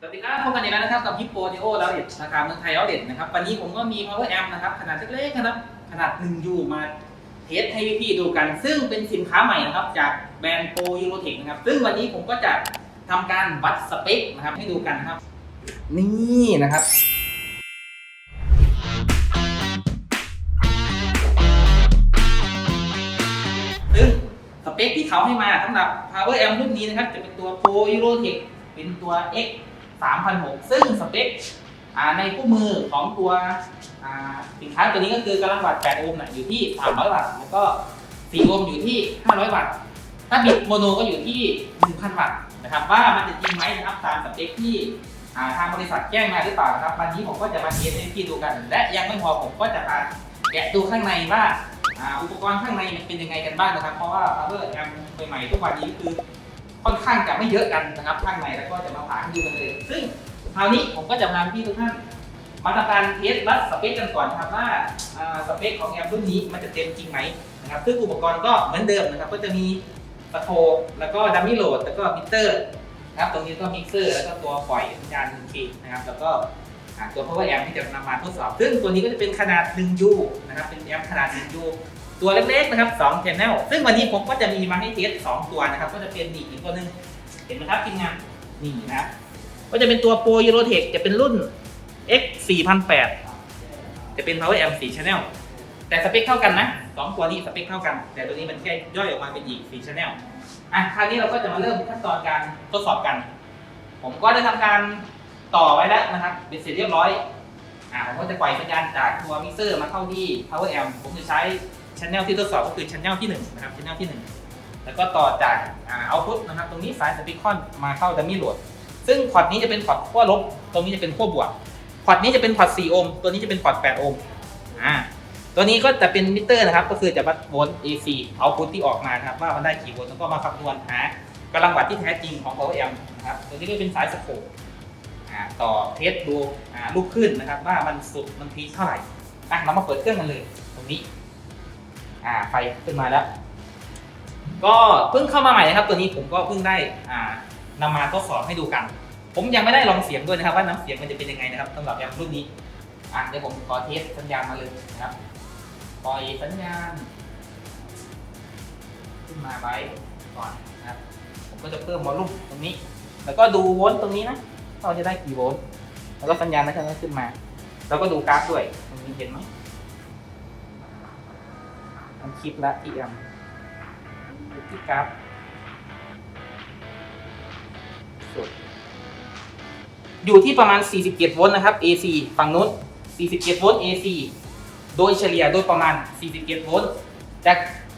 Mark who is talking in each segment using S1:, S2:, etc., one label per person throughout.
S1: สวัสดีครับพบกันอีกแล้วนะครับกับฮิปโปดิโอแล้วเด็ดราคาเมืองไทยแล้วเด็ดนะครับ วันนี้ผมก็มี power amp นะครับ ขนาดเล็กๆนะครับ ขนาด1ยูมาเทสให้พี่ๆดูกัน ซึ่งเป็นสินค้าใหม่นะครับ จากแบรนด์โปรยูโรเทคนะครับ ซึ่งวันนี้ผมก็จะทำการวัดสเปคนะครับให้ดูกันนะครับ นี่นะครับซึ่งสเปคที่เขาให้มาสำหรับ power amp รุ่นนี้นะครับ จะเป็นตัว Pro Euro Tech เป็นตัว X 3006ซึ่งสเปคในคู่มือของตัวสินค้าตัวนี้ก็คือกำลังวัตต์8โอห์มอยู่ที่ 300 วัตต์แล้วก็4โอห์มอยู่ที่ 500 วัตต์ถ้าบิดโมโนก็อยู่ที่ 1,000 วัตต์นะครับว่ามันจะจริงไหมนะครับตามสเปคที่ทางบริษัทแจ้งมาหรือเปล่านะครับวันนี้ผมก็จะมาเทสให้พี่ดูกัน และยังไม่พอผมก็จะมาแกะดูข้างในว่าอ่าอุปกรณ์ข้างในมันเป็นยังไงกันบ้างนะครับ เพราะว่า power amp ใหม่ๆทุกวันนี้คือ ค่อนข้างจะไม่เยอะกันนะครับข้างในแล้วก็จะมาผ่าให้ดูกันเลย ซึ่งคราวนี้ผมก็จะพาพี่ทุกท่านมาทำการเทสวัดสเปคกันก่อนนะครับว่าสเปคของแอมรุ่นนี้มันจะเต็มจริงไหมนะครับซึ่งอุปกรณ์ก็เหมือนเดิมนะครับก็จะมีสะโพกแล้วก็ดัมมี่โหลดแล้วก็มิเตอร์นะครับตรงนี้ก็มิกเซอร์แล้วก็ตัวปล่อยสัญญาณ 1 k นะครับแล้วก็อ่าตัว power amp ที่จะนำมาทดสอบ ซึ่งตัวนี้ก็จะเป็นขนาด 1U นะครับเป็นแอมป์ขนาด 1U ตัวเล็กๆนะครับ2 channel ซึ่งวันนี้ผมก็จะมีมาให้เทส2ตัวนะครับ ก็จะเป็นนี่อีกตัวหนึง เห็นไหมครับทีมงานนี่นะครับก็จะเป็นตัว Pro Eurotech จะเป็นรุ่น X 4008จะเป็น power amp 4 channel แต่สเปคเท่ากันนะสองตัวนี้สเปคเท่ากัน แต่ตัวนี้มันแค่ย่อยออกมาเป็นอีก4 channel อะคราวนี้เราก็จะมาเริ่มขั้นตอนการทดสอบกัน ผมก็ได้ทำการต่อไว้แล้วนะครับเป็นเสร็จเรียบร้อยอ่าผมก็จะปล่อยสัญญาณจากตัวมิกเซอร์มาเข้าที่ power amp ผมจะใช้ ช anel ที่ทดสอบก็คือช anel ที่1นะครับช anel ที่ 1 แล้วก็ต่อจากเอา output นะครับตรงนี้สายสปีคอนมาเข้าดัมมี่โหลด ซึ่งพอร์ตนี้จะเป็นพอร์ตขั้วลบ ตรงนี้จะเป็นขั้วบวกพอร์ตนี้จะเป็นพอร์ต4โอห์มตัวนี้จะเป็นพอร์ต8โอห์มอ่าตัวนี้ก็จะเป็นมิเตอร์นะครับก็คือจะวัดโวลต์ AC output ที่ออกมาครับว่ามันได้กี่โวลต์แล้วก็มาคำนวณหากำลังวัตที่แท้จริงของ power amp นะครับตัวนี้ก็เป็นสายสโคปอ่าต่อเทสดูอ่าลูกขึ้นนะครับว่ามันสุดมันพีคเท่าไหร่อะเรามาเปิดเครื่องกันเลยตรงนี้ อ่าไฟขึ้นมาแล้ว ก็เพิ่งเข้ามาใหม่นะครับ ตัวนี้ผมก็เพิ่งได้อ่านำมาทดสอบให้ดูกัน ผมยังไม่ได้ลองเสียงด้วยนะครับ ว่าน้ำเสียงมันจะเป็นยังไงนะครับสำหรับแอมรุ่นนี้อะเดี๋ยวผมขอเทสสัญญาณมาเลยนะครับปล่อยสัญญาณ ขึ้นมาไว้ก่อนนะครับ ผมก็จะเพิ่มวอลลุ่มตรงนี้ แล้วก็ดูโวลต์ตรงนี้นะเราจะได้กี่โวลต์แล้วก็สัญญาณนะครับขึ้นมา แล้วก็ดูกราฟด้วยตรงนี้เห็นไหมันคลิปละที่แอมดูที่กราฟสุดอยู่ที่ประมาณ 47 โวลต์นะครับ AC ฝั่งนู้น 47 โวลต์ AC โดยเฉลี่ยโดยประมาณ 47 โวลต์แต่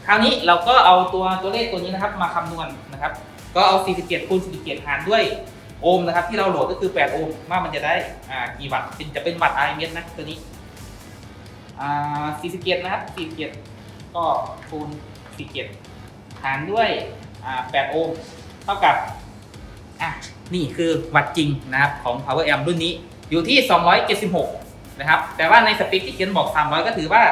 S1: คราวนี้เราก็เอาตัวตัวเลขตัวนี้นะครับมาคำนวณนะครับ ก็เอา 47 คูณ 47 หารด้วยโอห์มนะครับ ที่เราโหลดก็คือ 8 โอห์มว่ามันจะได้อ่ากี่วัตต์เป็นจะเป็นวัตต์ RMS นะตัวนี้อ่า47 นะครับ47 ก็คูณ47หารด้วย8โอห์มเท่ากับอะนี่คือวัตต์จริงนะครับของ Power Amp รุ่นนี้อยู่ที่ 276 นะครับ แต่ว่าในสเปคที่เขียนบอก 300 ก็ถือว่า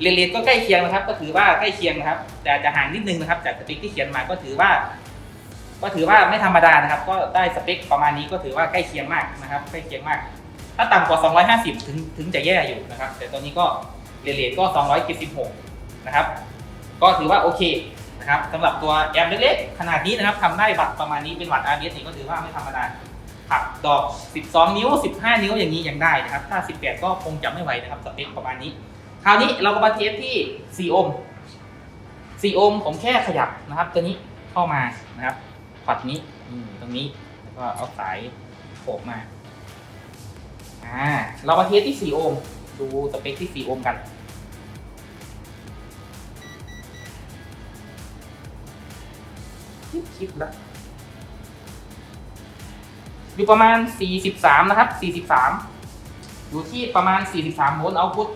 S1: เรทก็ใกล้เคียงนะครับ ก็ถือว่าใกล้เคียงนะครับ แต่จะห่างนิดนึงนะครับ จากสเปคที่เขียนมาก็ถือว่า ก็ถือว่าไม่ธรรมดานะครับ ก็ได้สเปคประมาณนี้ก็ถือว่าใกล้เคียงมากนะครับ ใกล้เคียงมาก ถ้าต่ำกว่า 250 ถึงถึงจะแย่อยู่นะครับ แต่ตัวนี้ก็เรทก็ 276 นะครับ ก็ถือว่าโอเคนะครับสำหรับตัวแอมเล็กๆ ขนาดนี้นะครับทำได้วัตต์ประมาณนี้เป็นวัตต์ RMS นี่ก็ถือว่าไม่ธรรมดาขับดอก 12 นิ้ว 15 นิ้วอย่างนี้ยังได้นะครับ ถ้า 18 ก็คงจะไม่ไหวนะครับสเปคประมาณนี้ คราวนี้เราก็มาเทสที่4โอห์ม4โอห์มผมแค่ขยับนะครับ ตัวนี้เข้ามานะครับพอร์ตนี้ตรงนี้แล้วก็เอาสายโขบมาอ่าเรามาเทสที่4โอห์มดูสเปคที่4โอห์มกัน คลิปละอยู่ประมาณ 43 นะครับ 43 อยู่ที่ประมาณ 43โวลต์เอาพุต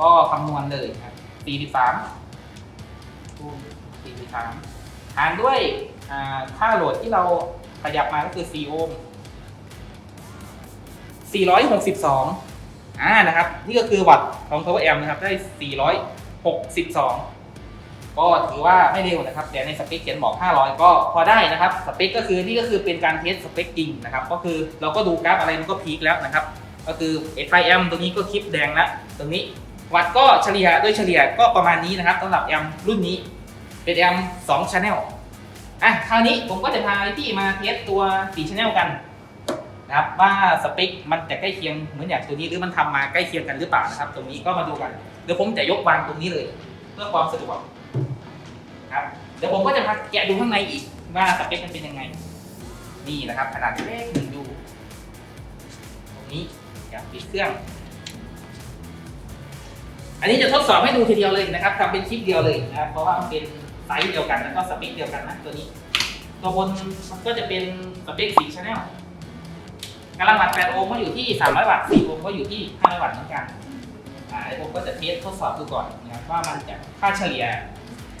S1: ก็คำนวณเลยครับ 43คูณ43 หารด้วยค่าโหลดที่เราขยับมาก็คือ 4 โอห์ม462 อ่า นะครับ นี่ก็คือวัตต์ของ Power Amp นะครับ ได้ 462 ก็ถือว่าไม่เร็วนะครับ แต่ในสเปคเขียนบอก 500 ก็พอได้นะครับ สเปคก็คือนี่ก็คือเป็นการเทสสเปคจริงนะครับ ก็คือเราก็ดูกราฟอะไรมันก็พีคแล้วนะครับ ก็คือ FIM ตรงนี้ก็คลิปแดงแล้วตรงนี้วัดก็เฉลี่ยโดยเฉลี่ยก็ประมาณนี้นะครับสำหรับแอมรุ่นนี้ เป็นแอม2 Channel อะคราวนี้ผมก็จะพาพี่มาเทสตัว4 Channel กันนะครับว่าสเปคมันจะใกล้เคียงเหมือนอย่างตัวนี้หรือมันทำมาใกล้เคียงกันหรือเปล่านะครับ ตรงนี้ก็มาดูกันเดี๋ยวผมจะยกวางตรงนี้เลย เพื่อความสะดวก ครับเดี๋ยวผมก็จะมาแกะดูข้างในอีกว่าสเปคมันเป็นยังไง นี่นะครับ ขนาดเล็กหนึ่งดู ตรงนี้อยากปิดเครื่อง อันนี้จะทดสอบให้ดูทีเดียวเลยนะครับทำเป็นคลิปเดียวเลยนะครับเพราะว่ามันเป็นไซส์เดียวกันแล้วก็สเปคเดียวกันนะตัวนี้ ตัวบนมันก็จะเป็นสเปค4 channel กำลังวัด8โอห์มก็อยู่ที่ 300 วัตต์4โอห์มก็อยู่ที่ 500 วัตต์เหมือนกันอ่าเดี๋ยวผมก็จะเทสทดสอบดูก่อนนะครับว่ามันจะค่าเฉลี่ย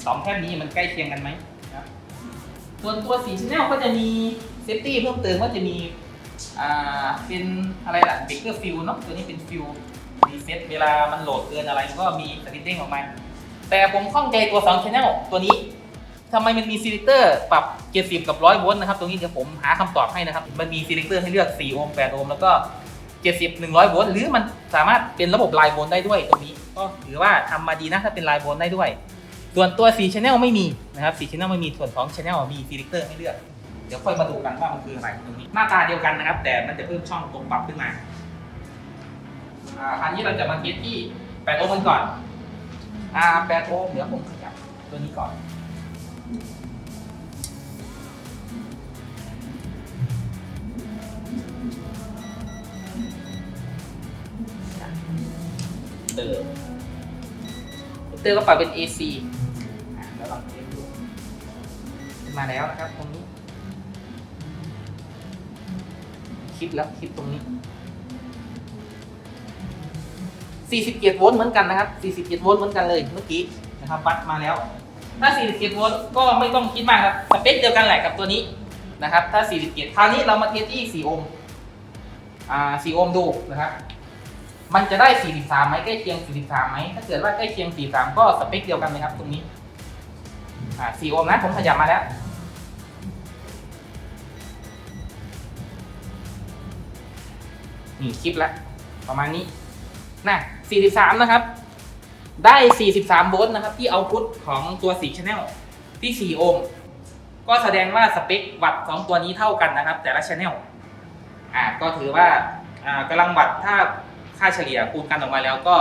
S1: สองแท่นนี้มันใกล้เคียงกันไหมนะครับส่วนตัวสีชแนลก็จะมีเซฟตี้เพิ่มเติมก็จะมีอ่าเป็นอะไรล่ะเบเกอร์ฟิลเนาะตัวนี้เป็นฟิลรีเซ็ตเวลามันโหลดเกินอะไรมันก็มีสติ๊กเด้งออกมา แต่ผมข้องใจตัว2 channel ตัวนี้ทำไมมันมีซีเลคเตอร์ปรับ 70 กับ 100 โวลต์นะครับ ตรงนี้เดี๋ยวผมหาคำตอบให้นะครับ มันมีซีเลคเตอร์ให้เลือก 4 โอห์ม 8 โอห์ม แล้วก็ 70 100 โวลต์ หรือมันสามารถเป็นระบบไลน์โวลต์ได้ด้วยตรงนี้ ก็ถือว่าทำมาดีนะ ถ้าเป็นไลน์โวลต์ได้ด้วย ส่วนตัว4 channel ไม่มีนะครับ4 channel ไม่มีส่วนของ channel มีซีลคเตอร์ให้เลือก เดี๋ยวค่อยมาดูกันว่ามันคืออะไรตรงนี้หน้าตาเดียวกันนะครับ แต่มันจะเพิ่มช่องตรงปรับขึ้นมาอันนี้เราจะมาเทสที่8โอห์มกันก่อนอ่า8โอห์มเดี๋ยวผมขยับตัวนี้ก่อนเตอร์เตอร์ก็ปรับเป็น AC แล้วนะครับตรงนี้คลิปแล้วคลิปตรงนี้ 47โวลต์เหมือนกันนะครับ47โวลต์เหมือนกันเลยเมื่อกี้นะครับวัดมาแล้ว ถ้า 47โวลต์ก็ไม่ต้องคิดมากครับสเปคเดียวกันแหละกับตัวนี้นะครับ ถ้า 47คราวนี้เรามาเทสที่ 4 โอห์มอ่า 4 โอห์มดูนะครับ มันจะได้ 43ไหมใกล้เคียง 43ไหมถ้าเกิดว่าใกล้เคียง 43 ก็สเปคเดียวกันเลยครับตรงนี้อ่า 4 โอห์มนะผมขยับมาแล้ว นี่คลิปละประมาณนี้นะ43 นะครับ ได้ 43 โวลต์นะครับ ที่เอาพุทของตัว4 channel ที่ 4 โอห์มก็แสดงว่าสเปควัตต์ของตัวนี้เท่ากันนะครับ แต่ละ channel อ่าก็ถือว่าอ่ากำลังวัตต์ถ้าค่าเฉลี่ยคูณกันออกมาแล้วก็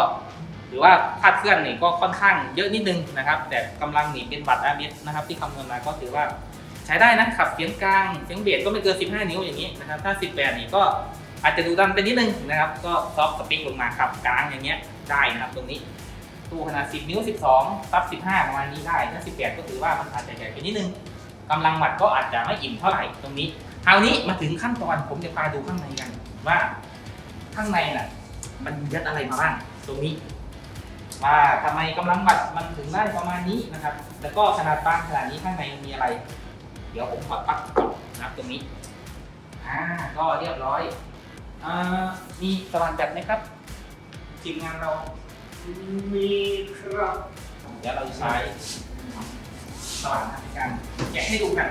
S1: ถือว่าคาดเคลื่อนนี่ก็ค่อนข้างเยอะนิดนึงนะครับ แต่กำลังนี่เป็นวัตต์อาร์เนะครับ ที่คำนวณมาก็ถือว่าใช้ได้นะขับเสียงกลางเสียงเบสก็ไม่เกิน 15 นิ้วอย่างนี้นะครับถ้า 18 นี่ก็ อาจจะดูดันไปนิดนึงนะครับ ก็ซอฟต์สเปคลงมาขับกลางอย่างเงี้ยได้นะครับตรงนี้ ตู้ขนาด 10 นิ้ว 12ซับ 15 ประมาณนี้ได้ถ้า18 ก็ถือว่ามันอาจจะใหญ่ไปนิดนึงกำลังวัตต์ก็อาจจะไม่อิ่มเท่าไหร่ตรงนี้คราวนี้มาถึงขั้นตอนผมจะพาดูข้างในกันว่าข้างในน่ะ มันยัดอะไรมาบ้างตรงนี้ว่าทำไมกำลังวัตต์มันถึงได้ประมาณนี้นะครับ แล้วก็ขนาดบางขนาดนี้ข้างในมีอะไร เดี๋ยวผมขอปักก่อนนะครับตรงนี้ อ่า ก็เรียบร้อย มีสว่านแบตไหมครับ ทีมงานเรา
S2: มีครับ
S1: เดี๋ยวเราจะใช้สว่านในการแกะให้ดูกัน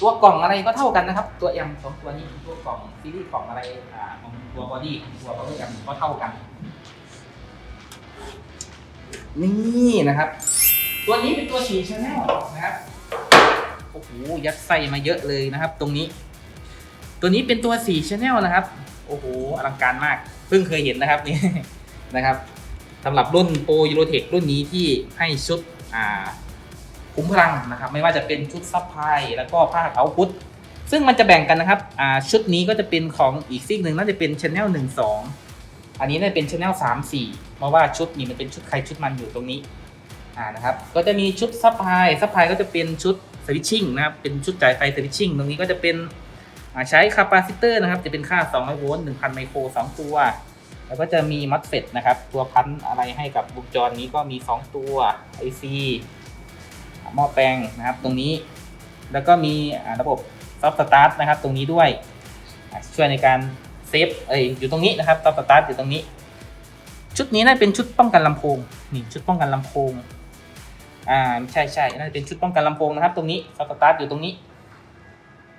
S1: ตัวกล่องอะไรก็เท่ากันนะครับ ตัว M สองตัวนี้ตัวกล่องซีรีส์กล่องอะไรอ่าของตัวบอดี้ตัว power M ก็เท่ากัน นี่นะครับ ตัวนี้เป็นตัวสีชาแนลนะครับโอ้โหยัดไส้มาเยอะเลยนะครับ ตรงนี้ ตัวนี้เป็นตัวสีชาแนลนะครับโอ้โหอลังการมากเพิ่งเคยเห็นนะครับนี่นะครับสำหรับรุ่นโปรยูโรเทครุ่นนี้ที่ให้ชุดอ่า คุ้มพลังนะครับ ไม่ว่าจะเป็นชุดซับพลายแล้วก็ผ้าเขาพุทซึ่งมันจะแบ่งกันนะครับชุดนี้ก็จะเป็นของอีกซีกหนึ่งน่าจะเป็นชแนลหนึ่งสองอันนี้น่าจะเป็นชแนลสามสี่เพราะว่าชุดนี้มันเป็นชุดใครชุดมันอยู่ตรงนี้อ่านะครับก็จะมีชุดซับพลายซับพลายก็จะเป็นชุดสวิตชิ่งนะครับเป็นชุดจ่ายไฟสวิตชิ่งตรงนี้ก็จะเป็นใช้คาปาซิเตอร์นะครับจะเป็นค่า200โวลต์1,000ไมโคร2ตัว แล้วก็จะมีมัดเฟตนะครับ ตัวพันอะไรให้กับวงจรนี้ก็มี 2 ตัว IC หม้อแปลงนะครับตรงนี้ แล้วก็มีระบบซอฟต์สตาร์ทนะครับตรงนี้ด้วย ช่วยในการเซฟเอ้ยอยู่ตรงนี้นะครับซอฟต์สตาร์ทอยู่ตรงนี้ ชุดนี้น่าจะเป็นชุดป้องกันลำโพงนี่ชุดป้องกันลำโพงอ่าใช่ใช่น่าจะเป็นชุดป้องกันลำโพงนะครับ ตรงนี้ซอฟต์สตาร์ทอยู่ตรงนี้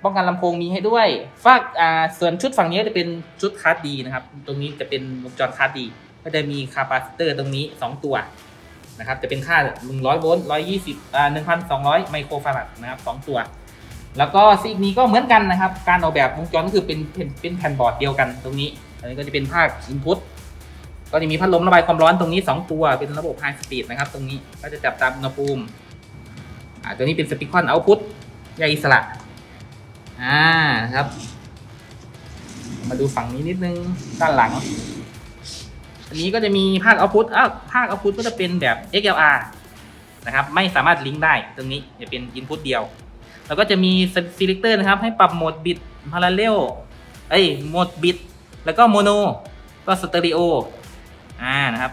S1: ป้องกันลำโพงมีให้ด้วยฝากอ่าส่วนชุดฝั่งนี้จะเป็นชุดคาร์ดดีนะครับ ตรงนี้จะเป็นวงจรคาร์ดดี ก็จะมีคาปาซิเตอร์ตรงนี้ 2 ตัว นะครับจะเป็นค่า 100 โวลต์ 120อ่า1,200 ไมโครฟาราดนะครับ2ตัว แล้วก็ซีกนี้ก็เหมือนกันนะครับ การออกแบบวงจรก็คือเป็นเป็นเป็นแผ่นบอร์ดเดียวกันตรงนี้ อันนี้ก็จะเป็นภาค input ก็จะมีพัดลมระบายความร้อนตรงนี้ 2 ตัว เป็นระบบ high speed นะครับ ตรงนี้ก็จะจับตามอุณหภูมิอ่าตัวนี้เป็นสปีคอนเอาพุตแยกอิสระอ่าครับ มาดูฝั่งนี้นิดนึงด้านหลัง อันนี้ก็จะมีภาคเอาพุตอ้าวภาคเอาพุตก็จะเป็นแบบ XLR นะครับ ไม่สามารถลิงก์ได้ตรงนี้จะเป็น input เดียว แล้วก็จะมี selector นะครับ ให้ปรับโหมดบิต parallel เอ้ยโหมดบิต แล้วก็โมโน ก็สเตอริโอ อ่า นะครับ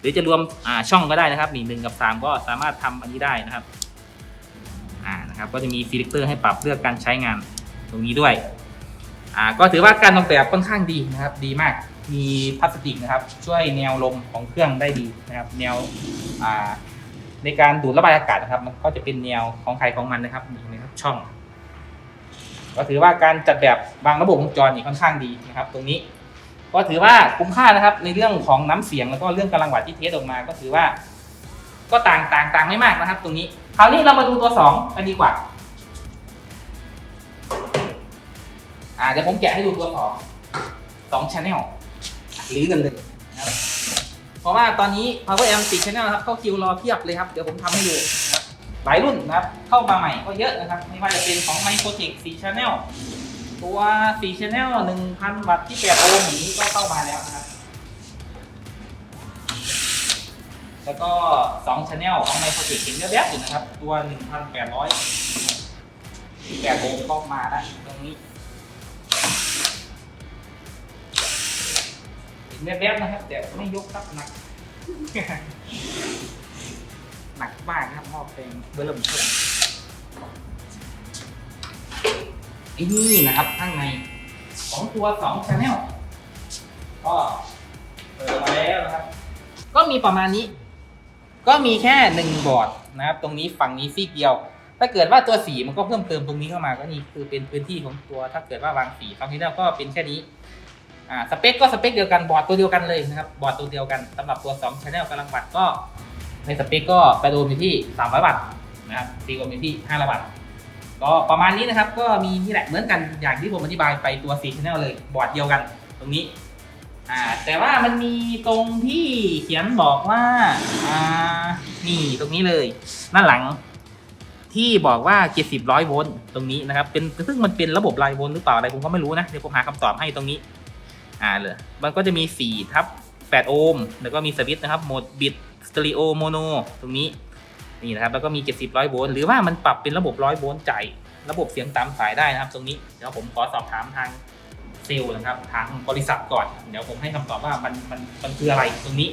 S1: หรือจะรวม อ่า ช่องก็ได้นะครับนี่หนึ่งกับสามก็สามารถทำอันนี้ได้นะครับ อ่า นะครับ ก็จะมี selector ให้ปรับเลือกการใช้งานตรงนี้ด้วย อ่า ก็ถือว่าการออกแบบค่อนข้างดีนะครับ ดีมาก มีพลาสติกนะครับช่วยแนวลมของเครื่องได้ดีนะครับ แนวในการดูดระบายอากาศนะครับ มันก็จะเป็นแนวของใครของมันนะครับนี่นะครับช่อง ก็ถือว่าการจัดแบบวางระบบวงจรนี่ค่อนข้างดีนะครับ ตรงนี้ ก็ถือว่าคุ้มค่านะครับ ในเรื่องของน้ำเสียงแล้วก็เรื่องกำลังวัดที่เทสออกมา ก็ถือว่า ก็ต่างต่างต่างไม่มากนะครับ ตรงนี้คราวนี้เรามาดูตัวสองกันดีกว่าอ่าเดี๋ยวผมแกะให้ดูตัวสองสองชแนล หรือกันเลยนะครับเพราะว่าตอนนี้ Power Amp ติดชแนลครับ เข้าคิวรอเพียบเลยครับ เดี๋ยวผมทำให้ดูนะครับหลายรุ่นนะครับ เข้ามาใหม่ก็เยอะนะครับ ไม่ว่าจะเป็นของ Microtech 4 Channel ตัว4 Channel 1,000 วัตต์ที่8โอห์มนี้ก็เข้ามาแล้วนะครับ แล้วก็2 Channel ของ Microtech เห็นเยอะๆอยู่นะครับ ตัว 1,800 ที่8โอห์มเข้ามาแล้วตรงนี้ เห็นแวบๆนะครับ แต่ไม่ยกครับหนัก หนักมากนะครับหม้อเพลงเบอร์เริ่มเท่าไอ้นี่นะครับข้างในของตัวสองชแนลก็เปิดมาแล้วนะครับ ก็มีประมาณนี้ ก็มีแค่หนึ่งบอร์ดนะครับ ตรงนี้ฝั่งนี้ซีกเดียว ถ้าเกิดว่าตัวสีมันก็เพิ่มเติมตรงนี้เข้ามาก็นี่คือเป็นพื้นที่ของตัว ถ้าเกิดว่าวางสีคราวที่แล้วก็เป็นแค่นี้ อ่าสเปคก็สเปคเดียวกันบอร์ดตัวเดียวกันเลยนะครับบอร์ดตัวเดียวกันสำหรับตัว2 Channel กำลังวัดก็ ในสเปคก็ไปโดนอยู่ที่ 300 วัตต์นะครับตีกลมอยู่ที่500วัตต์ก็ประมาณนี้นะครับก็มีนี่แหละเหมือนกันอย่างที่ผมอธิบายไปตัว4 Channel เลยบอร์ดเดียวกันตรงนี้อ่าแต่ว่ามันมีตรงที่เขียนบอกว่าอ่านี่ตรงนี้เลยหน้าหลังที่บอกว่า 70ร้อยโวลต์ตรงนี้นะครับ เป็นซึ่งมันเป็นระบบรายโวลต์หรือเปล่าอะไรผมก็ไม่รู้นะ เดี๋ยวผมหาคำตอบให้ตรงนี้ อ่าเลยมันก็จะมี4ทับ8 โอห์มแล้วก็มีสวิตช์นะครับโหมดบิตสเตอริโอโมโนตรงนี้นี่นะครับแล้วก็มี 70ร้อยโวลต์หรือว่ามันปรับเป็นระบบร้อยโวลต์จ่ายระบบเสียงตามสายได้นะครับ ตรงนี้เดี๋ยวผมขอสอบถามทางเซลล์นะครับทางบริษัทก่อน เดี๋ยวผมให้คำตอบว่ามันมันมันคืออะไรตรงนี้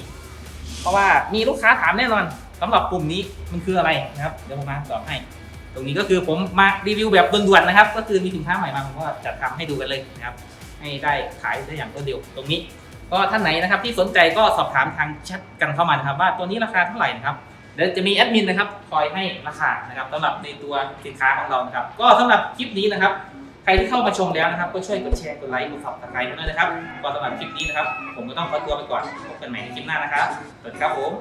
S1: เพราะว่ามีลูกค้าถามแน่นอนสำหรับกลุ่มนี้มันคืออะไรนะครับ เดี๋ยวผมมาตอบให้ ตรงนี้ก็คือผมมารีวิวแบบด่วนๆนะครับ ก็คือมีสินค้าใหม่มาผมก็จัดทำให้ดูกันเลยนะครับ ให้ได้ขายได้อย่างรวดเร็วตรงนี้ ก็ท่านไหนนะครับที่สนใจก็สอบถามทางแชทกันเข้ามานะครับว่าตัวนี้ราคาเท่าไหร่นะครับเดี๋ยวจะมีแอดมินนะครับคอยให้ราคานะครับสำหรับในตัวสินค้าของเรานะครับ ก็สำหรับคลิปนี้นะครับ ใครที่เข้ามาชมแล้วนะครับ ก็ช่วยกดแชร์กดไลค์กดซับสไครต์ด้วยนะครับก็สำหรับคลิปนี้นะครับ ผมก็ต้องขอตัวไปก่อนพบกันใหม่ในคลิปหน้านะครับสวัสดีครับผม